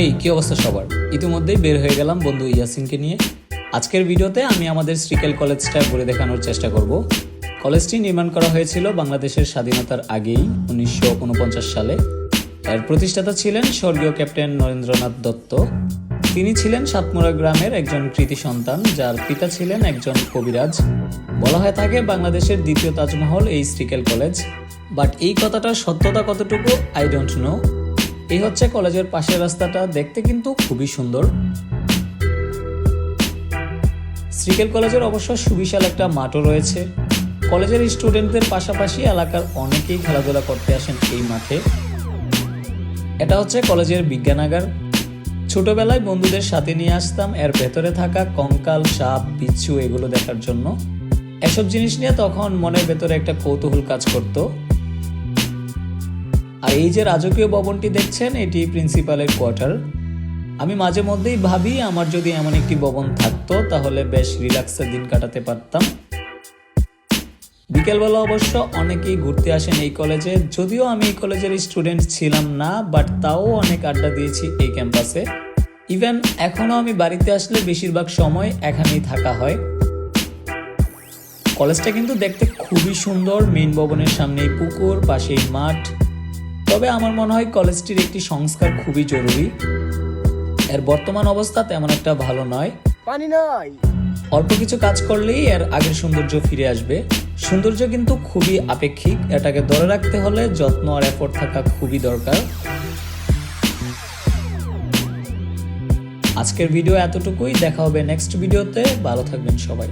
এই, কি অবস্থা সবার? ইতিমধ্যেই বের হয়ে গেলাম বন্ধু ইয়াসিনকে নিয়ে। আজকের ভিডিওতে আমি আমাদের শ্রীকেল কলেজটা ঘুরে দেখানোর চেষ্টা করব। কলেজটি নির্মাণ করা হয়েছিল বাংলাদেশের স্বাধীনতার আগেই, উনিশশো উনপঞ্চাশ সালে। এর প্রতিষ্ঠাতা ছিলেন স্বর্গীয় ক্যাপ্টেন নরেন্দ্রনাথ দত্ত। তিনি ছিলেন সাতমুরা গ্রামের একজন কৃতি সন্তান, যার পিতা ছিলেন একজন কবিরাজ। বলা হয়ে থাকে বাংলাদেশের দ্বিতীয় তাজমহল এই শ্রীকেল কলেজ। বাট এই কথাটার সত্যতা কতটুকু আই ডোন্ট নো এই হচ্ছে কলেজের পাশের রাস্তাটা, দেখতে কিন্তু খুবই সুন্দর। শ্রীকেল কলেজের অবশ্য সুবিশাল একটা মাঠও রয়েছে। কলেজের স্টুডেন্টদের পাশাপাশি এলাকার অনেকেই খেলাধুলা করতে আসেন এই মাঠে। এটা হচ্ছে কলেজের বিজ্ঞানাগার। ছোটবেলায় বন্ধুদের সাথে নিয়ে আসতাম, এর ভেতরে থাকা কঙ্কাল, সাপ, বিচ্ছু, এগুলো দেখার জন্য। এসব জিনিস নিয়ে তখন মনের ভেতরে একটা কৌতূহল কাজ করতো। আর এই যে রাজকীয় ভবনটি দেখছেন, এটি প্রিন্সিপালের কোয়ার্টার। আমি মাঝে মধ্যেই ভাবি, আমার যদি এমন একটি ভবন থাকতো, তাহলে বেশ রিল্যাক্সের দিন কাটাতে পারতাম। বিকেলবেলা অবশ্য অনেকেই ঘুরতে আসেন এই কলেজে। যদিও আমি এই কলেজের স্টুডেন্ট ছিলাম না, বাট তাও অনেক আড্ডা দিয়েছি এই ক্যাম্পাসে। ইভেন এখনও আমি বাড়িতে আসলে বেশিরভাগ সময় এখানেই থাকা হয়। কলেজটা কিন্তু দেখতে খুবই সুন্দর। মেন ভবনের সামনেই পুকুর, পাশেই মাঠ। তবে আমার মনে হয় কলেজটির একটি সংস্কার খুবই জরুরি। এর বর্তমান অবস্থা তেমন একটা ভালো নয়। পানি নাই। অল্প কিছু কাজ করলেই এর আগের সৌন্দর্য ফিরে আসবে। সৌন্দর্য কিন্তু খুবই আপেক্ষিক। এটাকে ধরে রাখতে হলে যত্ন আর এফোর্ট থাকা খুবই দরকার। আজকের ভিডিও এতটুকুই। দেখা হবে নেক্সট ভিডিওতে ভালো থাকবেন সবাই।